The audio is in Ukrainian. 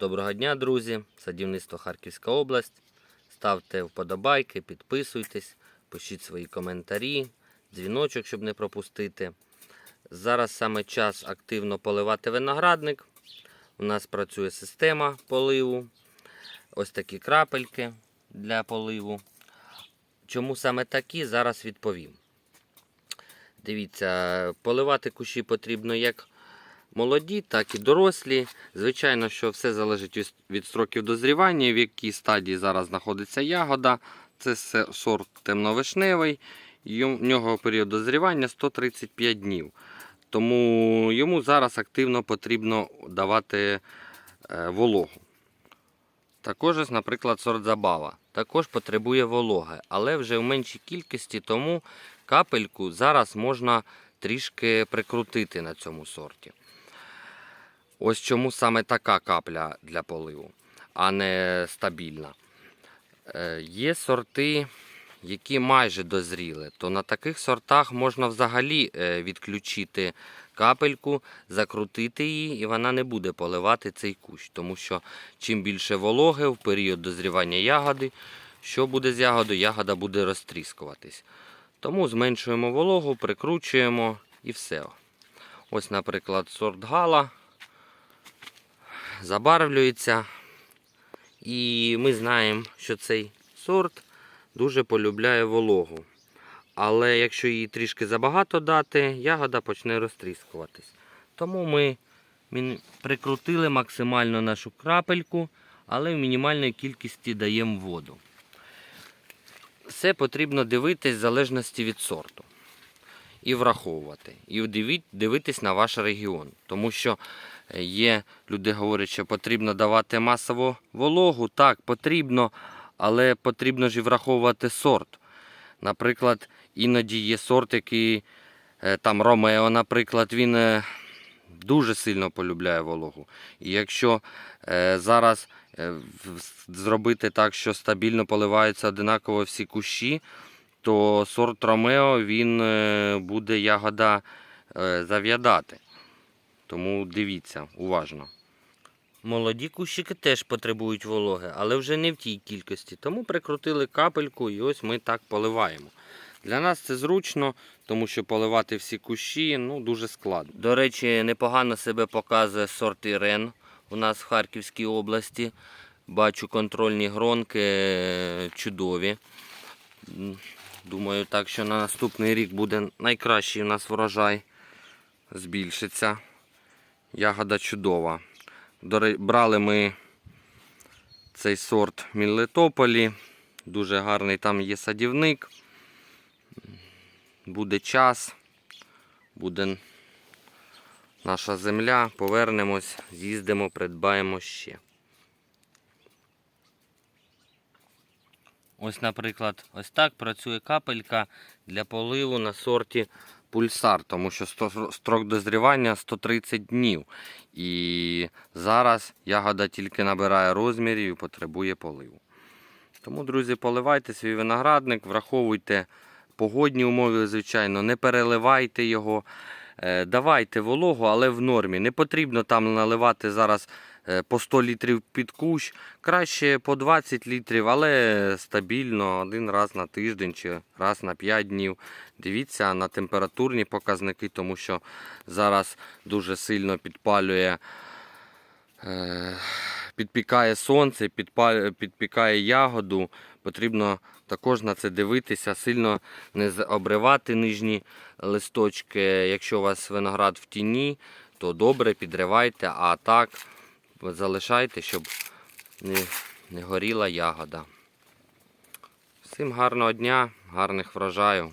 Доброго дня, друзі! Садівництво Харківська область. Ставте вподобайки, підписуйтесь, пишіть свої коментарі, дзвіночок, щоб не пропустити. Зараз саме час активно поливати виноградник. У нас працює система поливу. Ось такі крапельки для поливу. Чому саме такі, зараз відповім. Дивіться, поливати кущі потрібно як молоді, так і дорослі. Звичайно, що все залежить від- строків дозрівання, в якій стадії зараз знаходиться ягода. Це сорт темновишневий. В нього період дозрівання 135 днів. Тому йому зараз активно потрібно давати е, вологу. Також, наприклад, сорт забава. Також потребує вологи, але вже в меншій кількості, тому капельку зараз можна трішки прикрутити на цьому сорті. Ось чому саме така капля для поливу, а не стабільна. Е, Є сорти, які майже дозріли, то на таких сортах можна взагалі е, відключити капельку, закрутити її, і вона не буде поливати цей кущ. Тому що чим більше вологи в період дозрівання ягоди, що буде з ягодою, ягода буде розтріскуватись. Тому зменшуємо вологу, прикручуємо і все. Ось, наприклад, сорт гала забарвлюється. І ми знаємо, що цей сорт дуже полюбляє вологу. Але якщо її трішки забагато дати, ягода почне розтріскуватись. Тому ми прикрутили максимально нашу крапельку, але в мінімальній кількості даємо воду. Все потрібно дивитись в залежності від сорту. І враховувати. І диві- дивитись на ваш регіон. Тому що е, є, люди говорять, що потрібно давати масово вологу. Так, потрібно, але потрібно ж і враховувати сорт. Наприклад, іноді є сорт, який е, там Ромео, наприклад, він е, дуже сильно полюбляє вологу. І якщо зараз зробити так, що стабільно поливаються одинаково всі кущі, то сорт Ромео він е, буде ягода е, зав'ядати. Тому дивіться уважно. Молоді кущики теж потребують вологи, але вже не в тій кількості. Тому прикрутили капельку і ось ми так поливаємо. Для нас це зручно, тому що поливати всі кущі ну, дуже складно. До речі, непогано себе показує сорт Ірен у нас в Харківській області. Бачу контрольні гронки е, чудові. Думаю, так, що на наступний рік буде найкращий у нас врожай. Збільшиться. Ягода чудова. Брали ми цей сорт в Мелітополі. Дуже гарний там є садівник. Буде час, буде наша земля. Повернемось, з'їздимо, придбаємо ще. Ось, наприклад, ось так працює капелька для поливу на сорті пульсар, тому що строк дозрівання 130 днів. І зараз ягода тільки набирає розмірів і потребує поливу. Тому, друзі, поливайте свій виноградник, враховуйте погодні умови, звичайно, не переливайте його. Е, Давайте вологу, але в нормі. Не потрібно там наливати зараз по 100 літрів під кущ. Краще по 20 літрів, але стабільно один раз на тиждень чи раз на 5 днів. Дивіться на температурні показники, тому що зараз дуже сильно підпалює. е, Підпікає сонце, підпікає ягоду. Потрібно також на це дивитися, сильно не обривати нижні листочки. Якщо у вас виноград в тіні, то добре підривайте, а так залишайте, щоб не, не горіла ягода. Всім гарного дня, гарних врожаю.